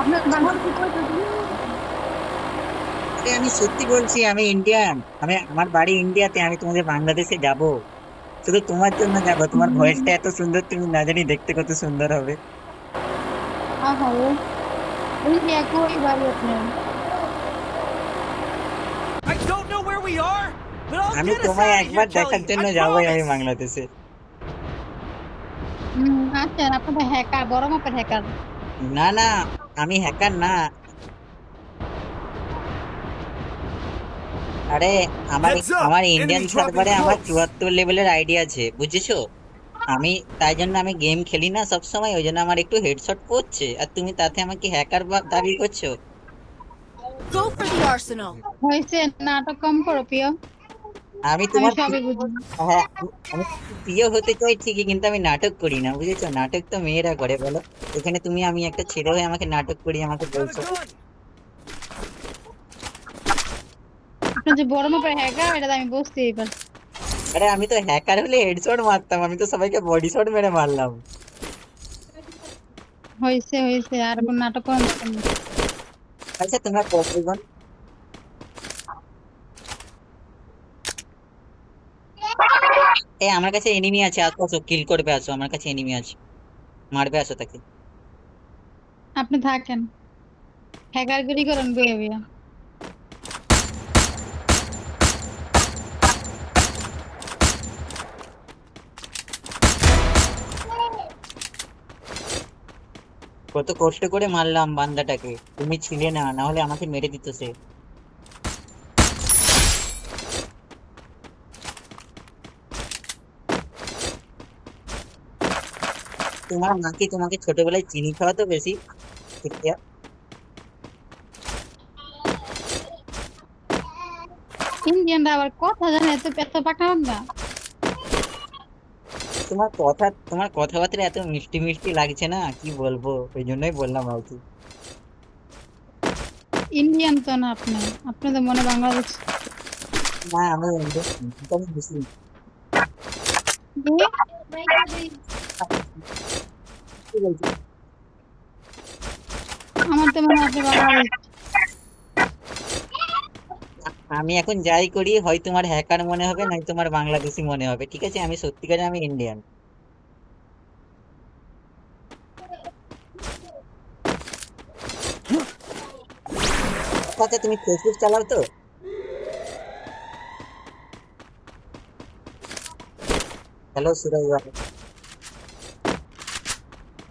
আপনার বাংলা কি আমি সত্যি বলছি আমি ইন্ডিয়ান আমি আমার বাড়ি ইন্ডিয়াতে আমি তোমাদের বাংলাদেশে যাব। শুধু তোমার জন্য যাব তোমার ভয়েসটা এত সুন্দর তুমি না জানি দেখতে কত সুন্দর হবে। but I'll আমি তোমায় একবার দেখার জন্য I যাবোই আমি বাংলাদেশে। আচ্ছা আপনি তো হ্যাকার বড় মাপের হ্যাকার না না আমি হ্যাকার না। আরে আমার আমার ইন্ডিয়ান সার্ভারে আমার! চুয়াত্তর লেভেলের আইডি আছে বুঝেছ? আমি তাই জন্য আমি গেম খেলি না সব সময় ওই জন্য আমার একটু হেডশট পড়ছে। আর তুমি তাতে আমাকে হ্যাকার দাবি করছ? Go for the arsenal. হয়েছে নাটক কম করো প্রিয়। আমি তোমার হ্যাঁ আমি প্রিয় হতে চাই ঠিকই কিন্তু আমি নাটক করি না বুঝেছ? নাটক তো মেয়েরা করে বলো? এখানে তুমি আমি একটা ছেলে হয়ে আমাকে নাটক করি আমাকে বলছো। যে বড় মাপের হ্যাকার এটা আমি বুঝতেই পারছি আরে আমি তো হ্যাকার হলে হেডশট মারতাম আমি তো সবাইকে বডি শট মেরে মারলাম। হয়েছে হয়েছে আর কোন নাটক আচ্ছা তোমরা কতজন এ আমার কাছে এনিমি আছে আসো আসো কিল করবে আসো আমার কাছে এনিমি আছে। মারবে আসো তাকে। আপনি থাকেন। হ্যাকার গুলি করেন বইয়ে বইয়ে কত কষ্ট করে মারলাম বান্দাটাকে। তুমি ছিলে না না হলে আমাকে মেরে দিত সে। তোমার মা কি তোমাকে ছোটবেলায় চিনি খাওয়াতো বেশি? ইন্ডিয়ানরা আবার কথা জানে এত এত পাকা না। তোমার কথা তোমার কথাবার্তা এত মিষ্টি মিষ্টি লাগছে না? কি বলব? ওই জন্যই বললাম আর কি। ইন্ডিয়ান তো না আপনি আপনি তো মনে বাংলাদেশ। না আমি আমি মুসলিম আমি এখন যাই করি, হয় তোমার হ্যাকার মনে হবে, নয় তোমার বাংলাদেশি মনে হবে, ঠিক আছে? আমি সত্যিকারে আমি ইন্ডিয়ান আচ্ছা তুমি ফেসবুক চালাও তো। হ্যালো সুরজ বাবু তোর মা ইন্ডিয়ান, তোর বই না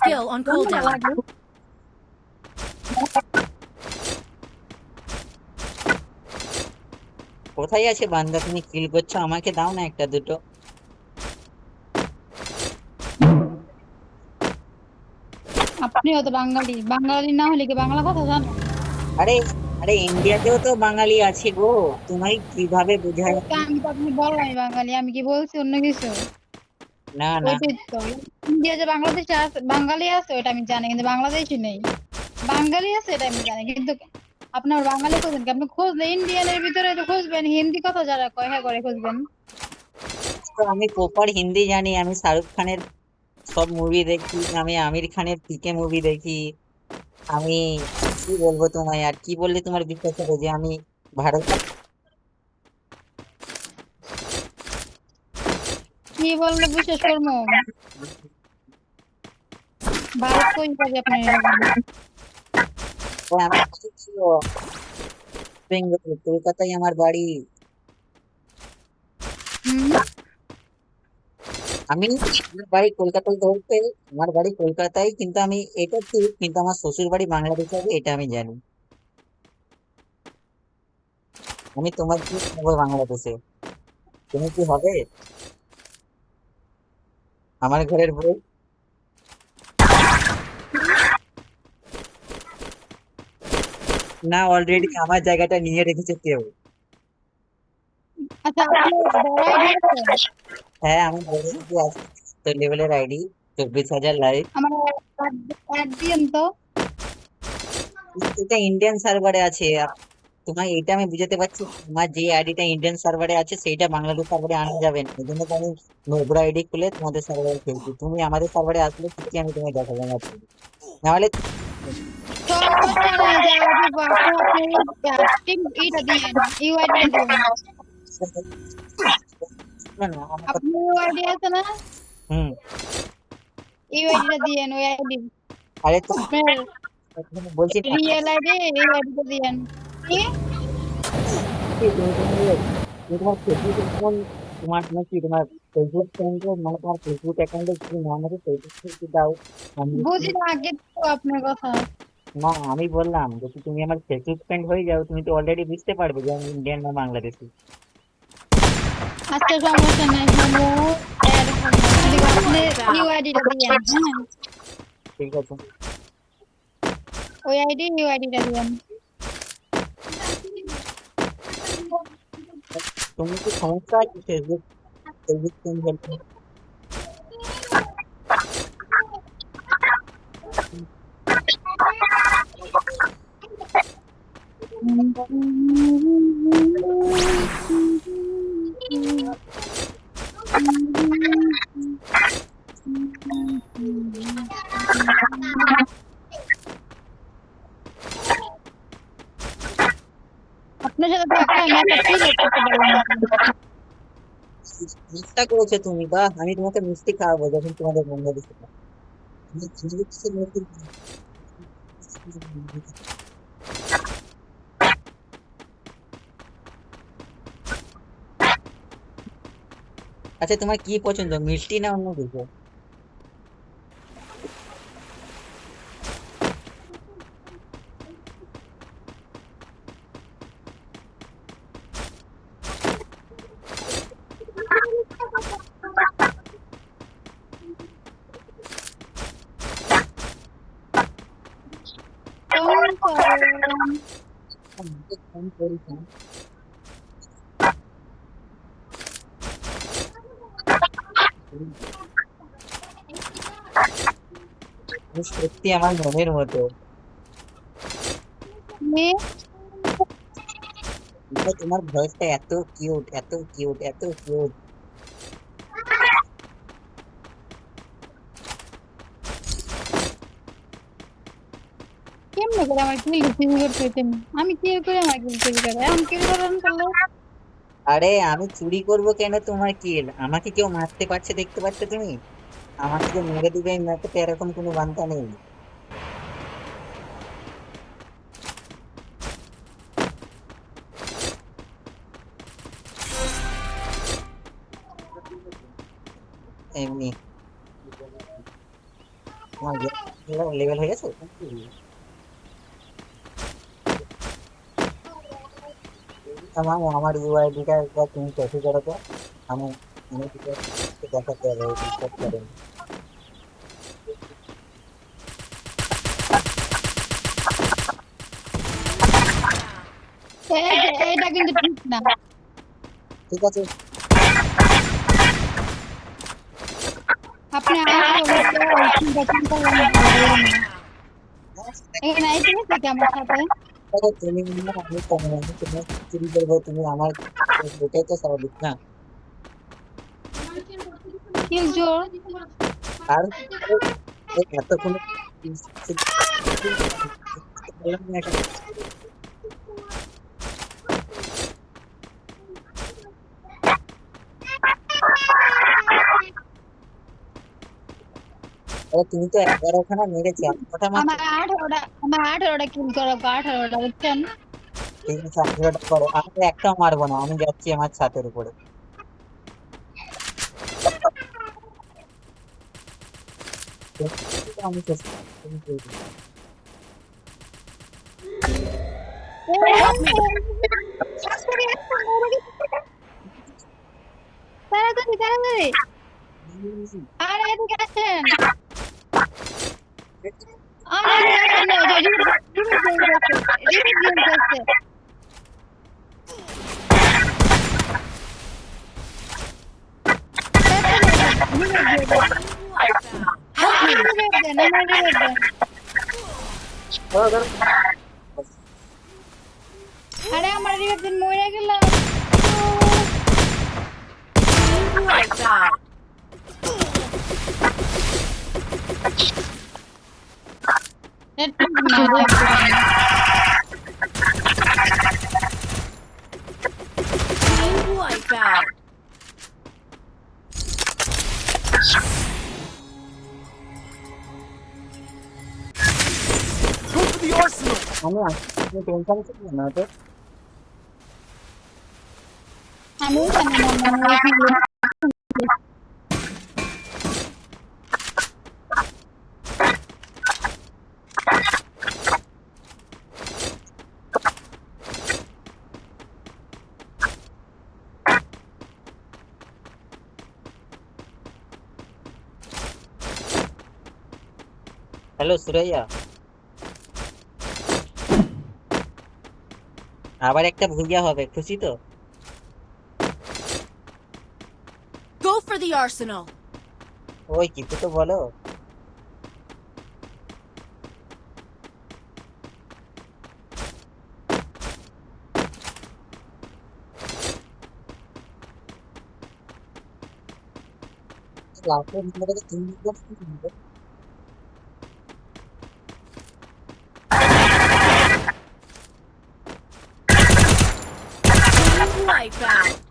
Skill on cooldown. কোথায় আছে বান্দা? তুমি কিল করছ? আমাকে দাও না একটা দুটো। আপনিও তো বাঙালি। বাঙালি না হলে কি বাংলা কথা জানো? আরে আরে ইন্ডিয়াতেও তো বাঙালি আছে গো। তোমায় কীভাবে বোঝায়? আমি তো আপনি বললামই বাঙালি। আমি কি বলছি অন্য কিছু? না না। ইন্ডিয়া যে বাংলাদেশে আছে বাঙালি আছে ওটা আমি জানি কিন্তু বাংলাদেশি নেই। বাঙালি আছে এটা আমি জানি কিন্তু আপনার বাঙালি খোঁজেন আপনি খুঁজলে ইন্ডিয়ানের ভিতরে তো খুঁজবেন হিন্দি কথা যারা কয় হ্যাঁ করে খুঁজবেন। আমি প্রপার হিন্দি জানি আমি শাহরুখ খানের সব মুভি দেখি আমি আমির খানের পিকে মুভি দেখি। আমি কি বলব তোমায় আর কি বললে তোমার বিশ্বাস হবে যে আমি ভারত কি বললে বিশ্বাস করব ভারত কই যাবে আপনি? বেঙ্গল কলকাতায় আমার বাড়ি। আমি বাড়ি কলকাতায় ধরতে আমার বাড়ি কলকাতায় কিন্তু আমি এটা ঠিক কিন্তু আমার শ্বশুর বাড়ি বাংলাদেশে হবে এটা আমি জানি। আমি তোমার কি বাংলাদেশে? তুমি কি হবে? আমার ঘরের বউ। না অলরেডি আমার জায়গাটা নিয়ে রেখেছে কেউ। আচ্ছা বড় আইডি আছে হ্যাঁ আমি বলছি যে তো লেভেলের আইডি চব্বিশ হাজার লাইভ আমার অ্যাড তো। এটা ইন্ডিয়ান সার্ভারে আছে। তোমার এটা আমি বুঝাতে পারছি তোমার যে আইডিটা ইন্ডিয়ান সার্ভারে আছে সেইটা বাংলাদেশ সার্ভারে আনা যাবে না। এই জন্য আমি নোবরা আইডি খুলে তোমাদের সার্ভারে খেলছি তুমি আমাদের সার্ভারে আসলে ঠিকই আমি তোমায় দেখাবো না। নাহলে আরে বলছি রিয়েল আইডি ইউআইডিটা দিয়েন। কি তুমি তোমার- তুমি তোমার ফেসবুক অ্যাকাউন্ট তোমার তোমার কি তোমার ফেসবুক ফ্রেন্ড মানে তোমার ফেসবুক অ্যাকাউন্টে যদি নাম আছে ফেসবুক থেকে দাও আমি বুঝি না আগে তো আপনার কথা না আমি বললাম যদি তুমি আমার ফেসবুক ফ্রেন্ড হয়ে যাও তুমি তো অলরেডি বুঝতে পারবে যে আমি ইন্ডিয়ান না বাংলাদেশি আজকে সমস্যা নাই হলো এর হলো আপনি ইউআইডিটা দিয়েন হ্যাঁ ঠিক আছে ওই আইডি ইউআইডিটা দিয়েন তুমি কি সমস্যা আছে ফেসবুক ফেসবুক ফ্রেন্ড বলতে চেষ্টা করেছ তুমি বা আমি তোমাকে মিষ্টি খাওয়াবো যখন তোমাদের বন্ধু দিতে আচ্ছা তোমার কি পছন্দ, মিষ্টি না অন্য কিছু কেমন করেন? আমাকে ফোন করিস না। তুমি সত্যি আমার মনের মতো মেয়ে কিন্তু তোমার ভয়েসটা এত কিউট এত কিউট এত কিউট কেমনে করে আমার কিল করতে আমি কি করে আমার কিল করে কিল করলে আরে, আমি চুরি করব কেন তোমার কিল আমাকে কেউ মারতে পারছে দেখতে পাচ্ছ তুমি? আমাকে যে মেরে দিবে এরকম কোনো বান্তা নেই। এমনি। লেভেল হয়ে গেছে? আমার আমার ইউআইডিটা একবার তুমি কপি করো তো। আমি আমি দেখাতে হবে রিপোর্ট করে এই- কিন্তু ঠিক না। ঠিক আছে। আপনি আমার চিন্তা চিন্তা এখানে আইতে আমার সাথে? তুমি হয় আমি কম আমি তোমার তুমি আমার এটাই তো স্বাভাবিক না এতক্ষণ বললাম না এটা আরে তুমি তো এগারোখানা মেরেছি আমার আঠারোটা আমার আঠারোটা কিল করো আঠারোটা বুঝছেন? ঠিক আছে আঠেরোটা করো আমি একটাও মারবো না আমি যাচ্ছি আমার ছাতের উপরে। আমি চেষ্টা তুমি তাড়াতাড়ি তাড়াতাড়ি। আর এদিকে আসেন। আমরা আরে আমার রিভার দিন মরে গেল Oh my god! Go for the arsenal! আমি আসছি, তুমি টেনশন করবে না তো আমিও হ্যালো সুরাইয়া আবার একটা ভুগিয়া হবে খুশি তো? Go for the arsenal. ওই কিছু তো বলো। লাস্টের ভিডিওটাকে তিন মিনিট like that.